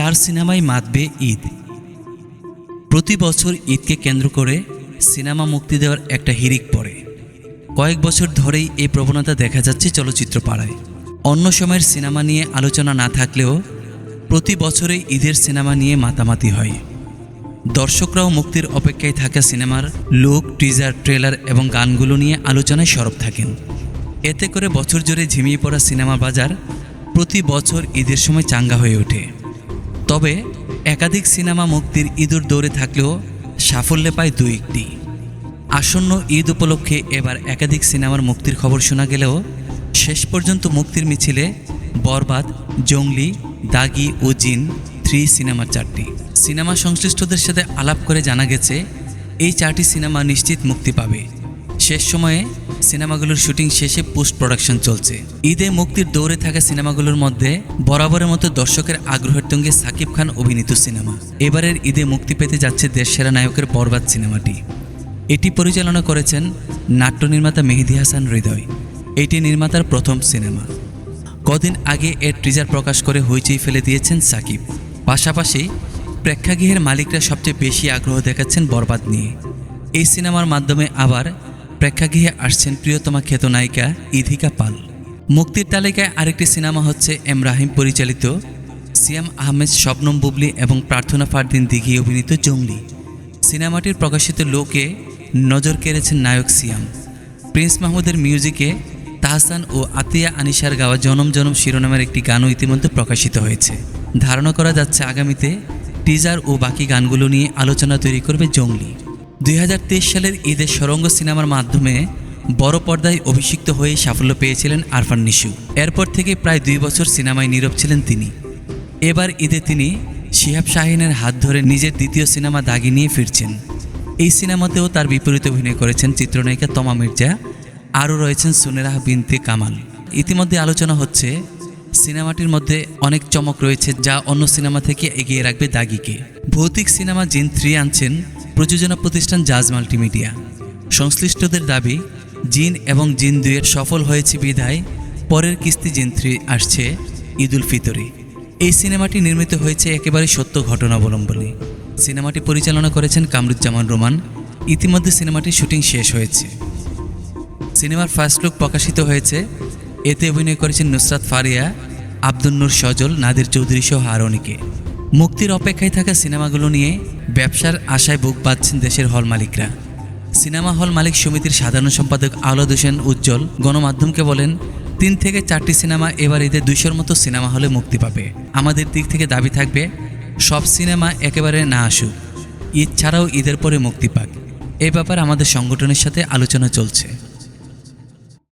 চার সিনেমায় মাতবে ঈদ। প্রতি বছর ঈদকে কেন্দ্র করে সিনেমা মুক্তি দেওয়ার একটা হিরিক পড়ে। কয়েক বছর ধরেই এই প্রবণতা দেখা যাচ্ছে চলচ্চিত্র পাড়ায় অন্য সময়ের সিনেমা নিয়ে আলোচনা না থাকলেও প্রতি বছরেই ঈদের সিনেমা নিয়ে মাতামাতি হয়। দর্শকরাও মুক্তির অপেক্ষায় থাকা সিনেমার লুক, টিজার, ট্রেলার এবং গানগুলো নিয়ে আলোচনায় সরব থাকেন। এতে করে বছর জুড়ে ঝিমিয়ে পড়া সিনেমা বাজার প্রতি বছর ঈদের সময় চাঙ্গা হয়ে ওঠে। তবে একাধিক সিনেমা মুক্তির ঈদুর দৌড়ে থাকলেও সাফল্যে পায় দুই একটি। আসন্ন ঈদ উপলক্ষে এবার একাধিক সিনেমার মুক্তির খবর শোনা গেলেও শেষ পর্যন্ত মুক্তির মিছিলে বরবাদ, জঙ্গলি, দাগি ও জিন থ্রি সিনেমার চারটি। সিনেমা সংশ্লিষ্টদের সাথে আলাপ করে জানা গেছে, এই চারটি সিনেমা নিশ্চিত মুক্তি পাবে। শেষ সময়ে সিনেমাগুলোর শুটিং শেষে পোস্ট প্রোডাকশন চলছে। ঈদে মুক্তির দৌড়ে থাকা সিনেমাগুলোর মধ্যে বরাবরের মতো দর্শকের আগ্রহের তঙ্গে সাকিব খান অভিনীত সিনেমা। এবারের ঈদে মুক্তি পেতে যাচ্ছে দেশসেরা নায়কের বরবাদ সিনেমাটি। এটি পরিচালনা করেছেন নাট্য নির্মাতা মেহেদি হাসান হৃদয়। এটি নির্মাতার প্রথম সিনেমা। কদিন আগে এর ট্রিজার প্রকাশ করে হইচই ফেলে দিয়েছেন সাকিব। পাশাপাশি প্রেক্ষাগৃহের মালিকরা সবচেয়ে বেশি আগ্রহ দেখাচ্ছেন বরবাদ নিয়ে। এই সিনেমার মাধ্যমে আবার প্রেক্ষাগৃহে আসছেন প্রিয়তমা খ্যাত নায়িকা ইধিকা পাল। মুক্তির তালিকায় আরেকটি সিনেমা হচ্ছে এম রাহিম পরিচালিত, সিয়াম আহমেদ শবনম বুবলি এবং প্রার্থনা ফারদিন দিঘি অভিনীত জঙ্গলি। সিনেমাটির প্রকাশিত লোকে নজর কেড়েছেন নায়ক সিয়াম। প্রিন্স মাহমুদের মিউজিকে তাহসান ও আতিয়া আনিশার গাওয়া জনম জনম শিরোনামের একটি গানও ইতিমধ্যে প্রকাশিত হয়েছে। ধারণা করা যাচ্ছে আগামীতে টিজার ও বাকি গানগুলো নিয়ে আলোচনা তৈরি করবে জঙ্গলি। দুই হাজার তেইশ সালের ঈদের সরঙ্গ সিনেমার মাধ্যমে বড় পর্দায় অভিষিক্ত হয়ে সাফল্য পেয়েছিলেন আরফান নিশু। এরপর থেকে প্রায় দুই বছর সিনেমায় নীরব ছিলেন তিনি। এবার ঈদে তিনি শিহাব শাহিনের হাত ধরে নিজের দ্বিতীয় সিনেমা দাগি নিয়ে ফিরছেন। এই সিনেমাতেও তার বিপরীতে অভিনয় করেছেন চিত্রনায়িকা তমা মির্জা, আরও রয়েছেন সুনেরাহ বিনতে কামাল। ইতিমধ্যে আলোচনা হচ্ছে, সিনেমাটির মধ্যে অনেক চমক রয়েছে যা অন্য সিনেমা থেকে এগিয়ে রাখবে দাগিকে। ভৌতিক সিনেমা জিন থ্রি আনছেন প্রযোজনা প্রতিষ্ঠান জাজ মাল্টিমিডিয়া। সংশ্লিষ্টদের দাবি, জিন এবং জিন দুইয়ের সফল হয়েছে বিধায় পরের কিস্তি জিন থ্রি আসছে ঈদুল ফিতরে। এই সিনেমাটি নির্মিত হয়েছে একেবারে সত্য ঘটনা অবলম্বনে। সিনেমাটি পরিচালনা করেছেন কামরুজ্জামান রোমান। ইতিমধ্যে সিনেমাটির শুটিং শেষ হয়েছে। সিনেমার ফার্স্ট লুক প্রকাশিত হয়েছে। এতে অভিনয় করেছেন নুসরাত ফারিয়া, আব্দুল নূর সজল, নাদির চৌধুরী সহ আরও অনেকে। মুক্তির অপেক্ষায় থাকা সিনেমাগুলো নিয়ে ব্যবসার আশায় বুক বাঁধছেন দেশের হল মালিকরা। সিনেমা হল মালিক সমিতির সাধারণ সম্পাদক আওলাদ হোসেন উজ্জ্বল গণমাধ্যমকে বলেন, তিন থেকে চারটি সিনেমা এবার ঈদে দুইশোর মতো সিনেমা হলে মুক্তি পাবে। আমাদের দিক থেকে দাবি থাকবে, সব সিনেমা একেবারে না আসুক। ঈদ ছাড়াও ঈদের পরে মুক্তি পাক। এ ব্যাপারে আমাদের সংগঠনের সাথে আলোচনা চলছে।